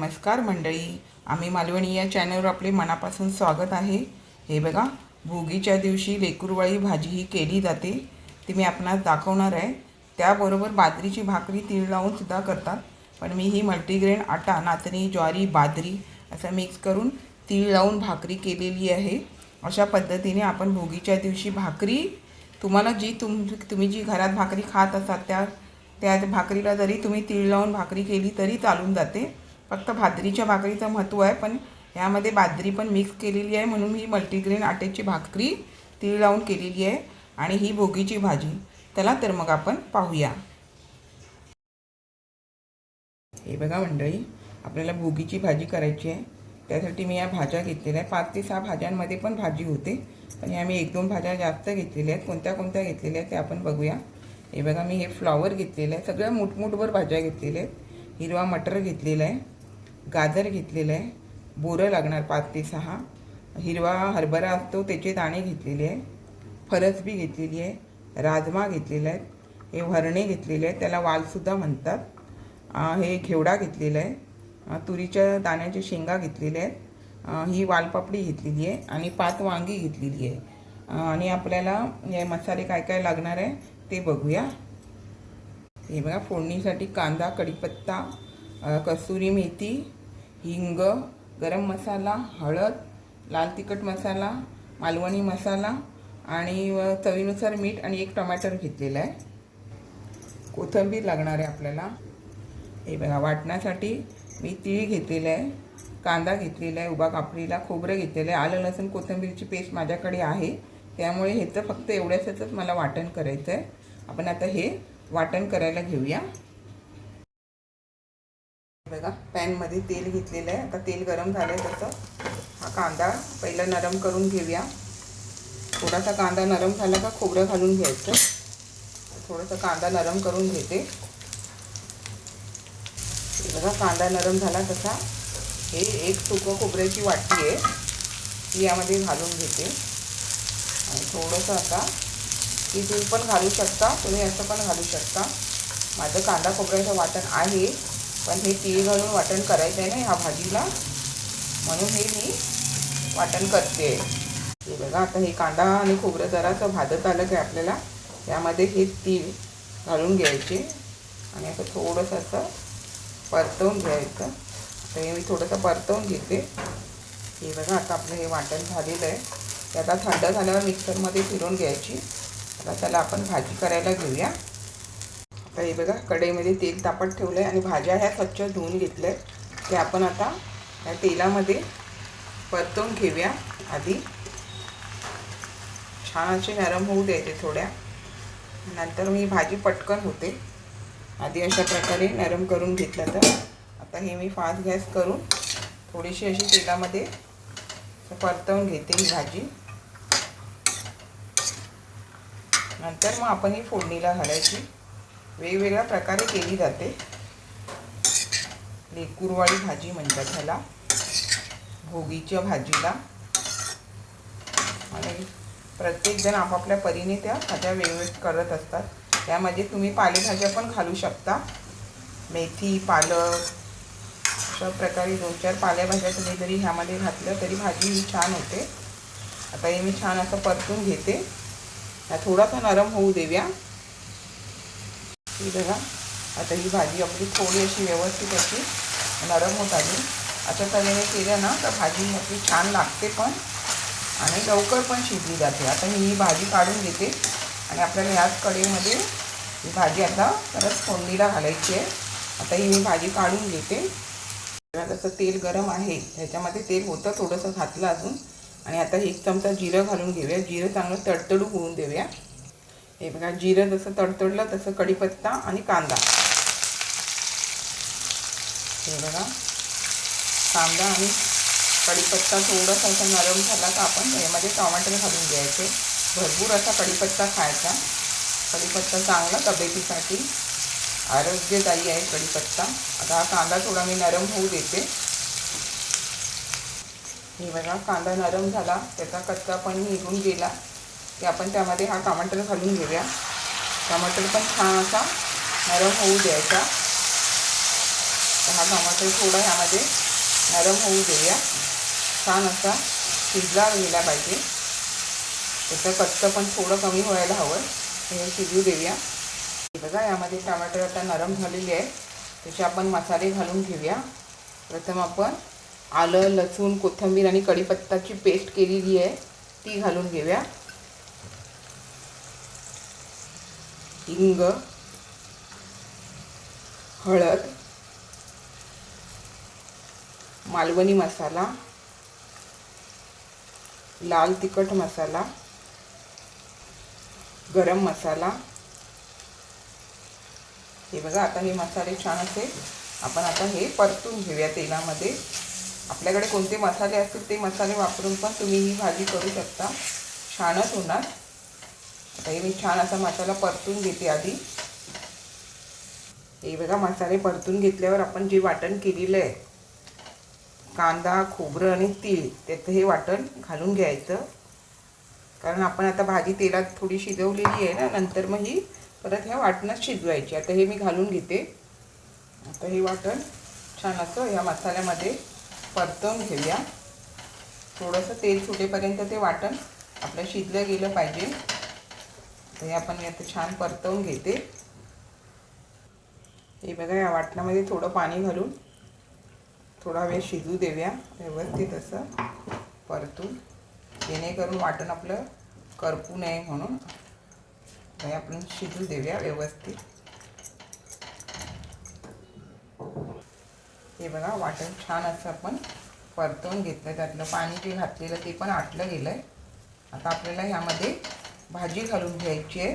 नमस्कार मंडळी आम्ही मालवणी या चॅनलवर आपले मनापासून स्वागत आहे. हे बघा भोगीच्या दिवशी लेकुरवाळी भाजी ही केली जाते. ती मी आपणास दाखवणार आहे. त्याबरोबर बाजरीची भाकरी तीळ लावून सुद्धा करतात. पण मी ही मल्टीग्रेन आटा नाचणी ज्वारी बाजरी असं मिक्स करून तीळ लावून भाकरी केलेली आहे. अशा पद्धतीने आपण भोगीच्या दिवशी भाकरी तुम्हाला जी तुम तुम्ही जी घरात भाकरी खात असाल त्या त्या भाकरीला जरी तुम्ही तीळ लावून भाकरी केली तरी चालून जाते. फक्त भाजरीच्या भाकरीचं महत्त्व आहे पण यामध्ये बाजरी पण मिक्स केलेली आहे म्हणून ही मल्टीग्रेन आट्याची भाकरी तीळ लावून केलेली आहे आणि ही भोगीची भाजी. चला तर मग आपण पाहूया. हे बघा मंडळी आपल्याला भोगीची भाजी करायची आहे. त्यासाठी मी या भाज्या घेतलेल्या आहेत. पाच ते सहा भाज्यांमध्ये पण भाजी होते पण या मी एक दोन भाज्या जास्त घेतलेल्या आहेत. कोणत्या कोणत्या घेतलेल्या आहेत ते आपण बघूया. हे बघा मी हे फ्लॉवर घेतलेलं आहे. सगळ्या मुठमुठभर भाज्या घेतलेल्या आहेत. हिरवा मटर घेतलेला आहे. गाजर घेतलेलं आहे. बोरं लागणार पाच ते सहा. हिरवा हरभरा असतो त्याचे दाणे घेतलेले आहे. फरसबी घेतलेली आहे. राजमा घेतलेला आहे. हे वरणे घेतलेले आहेत त्याला वालसुद्धा म्हणतात. हे घेवडा घेतलेला आहे. तुरीच्या दाण्याच्या शेंगा घेतलेल्या आहेत. ही वालपापडी घेतलेली आहे आणि पाच वांगी घेतलेली आहे. आणि आपल्याला हे मसाले काय काय लागणार आहे ते बघूया. हे बघा फोडणीसाठी कांदा कढीपत्ता कसुरी मेथी हिंग गरम मसाला हळद लाल तिखट मसाला मालवणी मसाला आणि चवीनुसार मीठ आणि एक टमाटर घेतलेला आहे. कोथिंबीर लागणार आहे आपल्याला. हे बघा वाटण्यासाठी मी तीळ घेतलेलं आहे कांदा घेतलेला आहे उभा कापडीला खोबरं घेतलेलं आहे. आलं लसूण कोथिंबीरची पेस्ट माझ्याकडे आहे. त्यामुळे ह्याचं फक्त एवढ्याच मला वाटण करायचं आहे. आपण आता हे वाटण करायला घेऊया. बघा पॅनमध्ये तेल घेतलेलं आहे. आता तेल गरम झालं आहे तसं हा कांदा पहिला नरम करून घेऊया. थोडासा कांदा नरम झाला का खोबरं घालून घ्यायचं. थोडंसं कांदा नरम करून घेते. बघा कांदा नरम झाला तसा. हे एक सुकं खोबऱ्याची वाटी आहे. ती यामध्ये घालून घेते. आणि थोडंसं आता ती तूप पण घालू शकता. तुम्ही असं पण घालू शकता. माझं कांदा खोबऱ्याचं वाटण आहे. पण हे तीळ घालून वाटण करायचं आहे ना ह्या भाजीला. म्हणून हे मी वाटण करते. हे बघा आता हे कांदा आणि खोबरं जरासं भाजत आलं की आपल्याला त्यामध्ये हे तीळ घालून घ्यायचे. आणि असं थोडंसं असं परतवून घ्यायचं. तर हे मी थोडंसं परतवून घेते. हे बघा आता आपलं हे वाटण झालेलं आहे. ते आता थंड झाल्यावर मिक्सरमध्ये फिरून घ्यायची. आता त्याला आपण भाजी करायला घेऊया. तर हे बघा कढईमध्ये तेल तापत ठेवलं आहे आणि भाज्या ह्या स्वच्छ धुवून घेतल्या. ते आपण आता या तेलामध्ये परतवून घेऊया. आधी छान असे नरम होऊ द्यायचे थोड्या. नंतर मी भाजी पटकन होते. आधी अशा प्रकारे नरम करून घेतलं तर. आता हे मी फास्ट गॅस करून थोडीशी अशी तेलामध्ये परतवून घेते ही भाजी. नंतर मग आपण ही फोडणीला घालायची. वेगवेगळ्या प्रकारे केली जाते. लेकुरवाळी भाजी म्हणतात ह्याला. भोगीच्या भाजीला. आणि प्रत्येकजण आपापल्या परीने त्या भाज्या वेगवेगळ्या करत असतात. त्यामध्ये तुम्ही पालेभाज्या पण घालू शकता. मेथी पालक अशा प्रकारे दोन चार पालेभाज्या तुम्ही जरी ह्यामध्ये घातलं तरी भाजी ही छान होते. आता हे मी छान असं परतून घेते. ह्या थोडासा नरम होऊ देऊया. ही बघा आता ही भाजी आपली थोडी अशी व्यवस्थित अशी नरम होत आली. अशा तऱ्हेने केलं ना तर भाजी आपली छान लागते पण आणि लवकर पण शिजली जाते. आता मी ही भाजी काढून घेते आणि आपल्याला ह्याच कढईमध्ये ही भाजी आता परत फोडणीला घालायची आहे. आता ही मी भाजी काढून घेते. जसं तेल गरम आहे ह्याच्यामध्ये तेल होतं थोडंसं घातलं अजून. आणि आता एक चमचा जिरं घालून घेऊया. जिरं चांगलं तडतडू होऊन देऊया. हे बघा जिरं जसं तडतडलं तसं कढीपत्ता आणि कांदा. हे बघा कांदा आणि कढीपत्ता थोडासा असा नरम झाला का आपण यामध्ये टमाटर घालून घ्यायचे. भरपूर असा कढीपत्ता खायचा. कढीपत्ता चांगला तब्येतीसाठी आरोग्यदायी आहे कढीपत्ता. आता हा कांदा थोडा मी नरम होऊ देते. हे बघा कांदा नरम झाला. त्याचा कच्चा पण निघून गेला. की आपण त्यामध्ये हा टमाटर घालून घेऊया. टमाटर पण छान असा नरम होऊ द्यायचा. तर हा टमाटर थोडा ह्यामध्ये नरम होऊ देऊया. छान असा शिजला गेला पाहिजे. त्याचं कच्चं पण थोडं कमी व्हायला हवं. हे शिजू देऊया. बघा यामध्ये टमाटर आता नरम झालेली आहे त्याचे आपण मसाले घालून घेऊया. प्रथम आपण आलं लसूण कोथिंबीर आणि कढीपत्ताची पेस्ट केलेली आहे. ती घालून घेऊया. हिंग हळद मालवणी मसाला लाल तिखट मसाला गरम मसाला. हे बघा आता हे मसाले छान असे आपण आता हे परतून घेऊया तेलामध्ये. आपल्याकडे कोणते मसाले असतील ते मसाले वापरून पण तुम्ही ही भाजी करू शकता. छानच होणार. हे मी छान असा मसाला परतून घेते आधी. हे बघा मसाले परतून घेतल्यावर आपण जे वाटण केलेलं आहे कांदा खोबरं आणि तीळ त्याचं हे वाटण घालून घ्यायचं. कारण आपण आता भाजी तेलात थोडी शिजवलेली आहे ना नंतर मग ही परत ह्या वाटणात शिजवायची. आता हे मी घालून घेते. आता हे वाटण छान असं ह्या मसाल्यामध्ये परतवून घेऊया. थोडंसं तेल सुटेपर्यंत ते वाटण आपलं शिजलं गेलं पाहिजे. तर हे आपण आता छान परतवून घेते. हे बघा या वाटणामध्ये थोडं पाणी घालून थोडा वेळ शिजू देऊया व्यवस्थित असं परतून. जेणेकरून वाटण आपलं करपू नये म्हणून. हे आपण शिजू देऊया व्यवस्थित. हे बघा वाटण छान असं आपण परतवून घेतलं त्यातलं पाणी जे घातलेलं ते पण आटलं गेलं आहे आता आपल्याला ह्यामध्ये भाजी घालून घ्यायची आहे.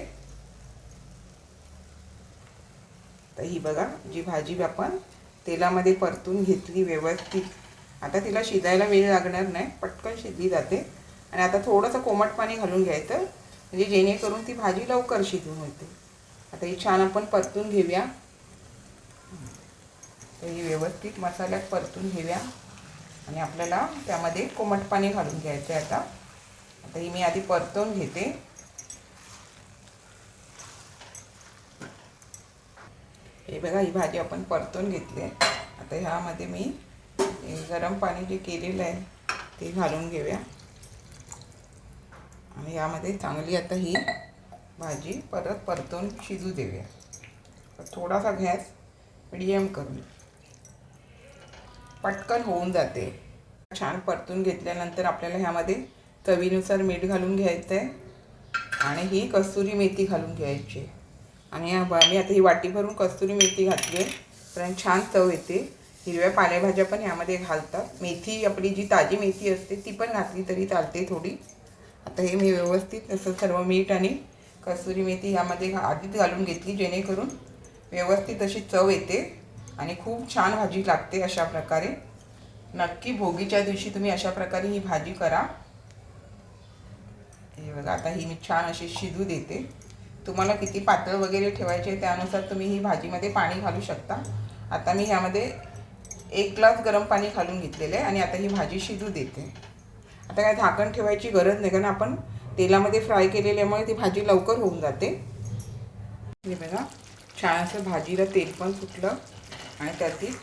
तर ही बघा जी भाजी आपण तेलामध्ये परतून घेतली व्यवस्थित. आता तिला शिजायला वेळ लागणार नाही पटकन शिजली जाते. आणि आता थोडंसं कोमट पाणी घालून घ्यायचं म्हणजे जेणेकरून ती भाजी लवकर शिजून होते. आता ही छान आपण परतून घेऊया. तर ही व्यवस्थित मसाल्यात परतून घेऊया. आणि आपल्याला त्यामध्ये कोमट पाणी घालून घ्यायचं आहे आता. आता ही मी आधी परतवून घेते. हे बघा ही भाजी आपण परतून घेतली आहे. आता ह्यामध्ये मी गरम पाणी जे केलेलं आहे ते घालून घेऊया. आणि यामध्ये चांगली आता ही भाजी परत परतून शिजू देऊया. थोडासा गॅस मिडियम करून. पटकन होऊन जाते. छान परतून घेतल्यानंतर आपल्याला ह्यामध्ये चवीनुसार मीठ घालून घ्यायचं आहे आणि ही कस्तुरी मेथी घालून घ्यायची आहे. आणि मी आता ही वाटी भरून कस्तुरी मेथी घातली आहे. कारण छान चव येते. हिरव्या पालेभाज्या पण ह्यामध्ये घालतात. मेथी आपली जी ताजी मेथी असते ती पण घातली तरी चालते थोडी. आता हे मी व्यवस्थित तसं सर्व मीठ आणि कस्तुरी मेथी ह्यामध्ये आधीच घालून घेतली जेणेकरून व्यवस्थित अशी चव येते आणि खूप छान भाजी लागते अशा प्रकारे. नक्की भोगीच्या दिवशी तुम्ही अशा प्रकारे ही भाजी करा. हे बघा आता ही मी छान अशी शिजू देते. तुम्हाला किती पातळ वगैरे ठेवायचे त्यानुसार तुम्ही ही भाजीमध्ये पाणी घालू शकता. आता मी ह्यामध्ये एक ग्लास गरम पाणी घालून घेतलेलं आहे आणि आता ही भाजी शिजू देते. आता काय झाकण ठेवायची गरज नाही कारण आपण तेलामध्ये फ्राय केलेल्यामुळे ती भाजी लवकर होऊन जाते. हे बघा छान असं भाजीला तेल पण सुटलं आणि त्यातील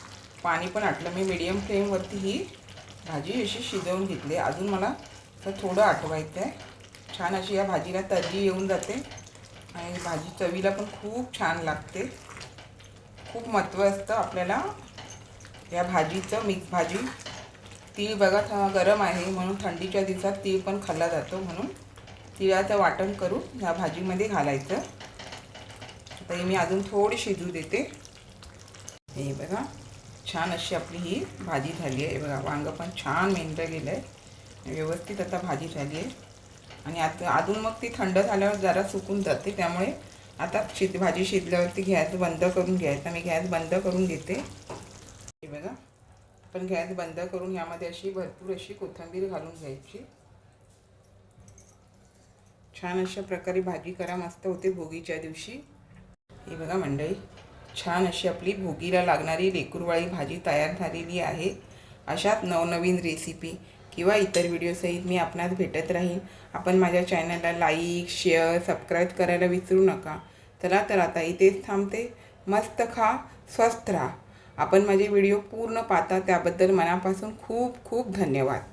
पाणी पण आटलं. मी मिडियम फ्लेमवरती ही भाजी अशी शिजवून घेतली अजून मला तर थोडं आठवायचं आहे छान अशी या भाजीला तर्जी येऊन जाते. आणि भाजी चवीला पण खूप छान लागते. खूप महत्त्व असतं आपल्याला या भाजीचं मिक्स भाजी. तीळ बघा गरम आहे म्हणून थंडीच्या दिवसात तीळ पण खाल्ला जातो म्हणून. तिळाचं वाटण करून ह्या भाजीमध्ये घालायचं. आता मी अजून थोडी शिजू देते. हे बघा छान अशी आपली ही भाजी झाली आहे. बघा वांगं पण छान मेंढलं गेलं आहे व्यवस्थित आता भाजी झाली आहे. आणि आता अजून मग ती थंड झाल्यावर जरा सुकून जाते त्यामुळे आता शिज भाजी शिजल्यावरती गॅस बंद करून घ्यायचा. मी गॅस बंद करून घेते. हे बघा. पण गॅस बंद करून यामध्ये अशी भरपूर अशी कोथिंबीर घालून घ्यायची. छान अशा प्रकारे भाजी करा. मस्त होते भोगीच्या दिवशी. ही बघा मंडळी. छान अशी आपली भोगीला लागणारी लेकूरवाळी भाजी तयार झालेली आहे. अशात नवनवीन रेसिपी किंवा इतर व्हिडिओसहित मी आपणास भेटत राहीन. आपण माझ्या चॅनलला लाईक शेअर सबस्क्राईब करायला विसरू नका. चला तर आता इथेच थांबते. मस्त खा स्वस्थ राहा. आपण माझे व्हिडिओ पूर्ण पाहता त्याबद्दल मनापासून खूप खूप धन्यवाद.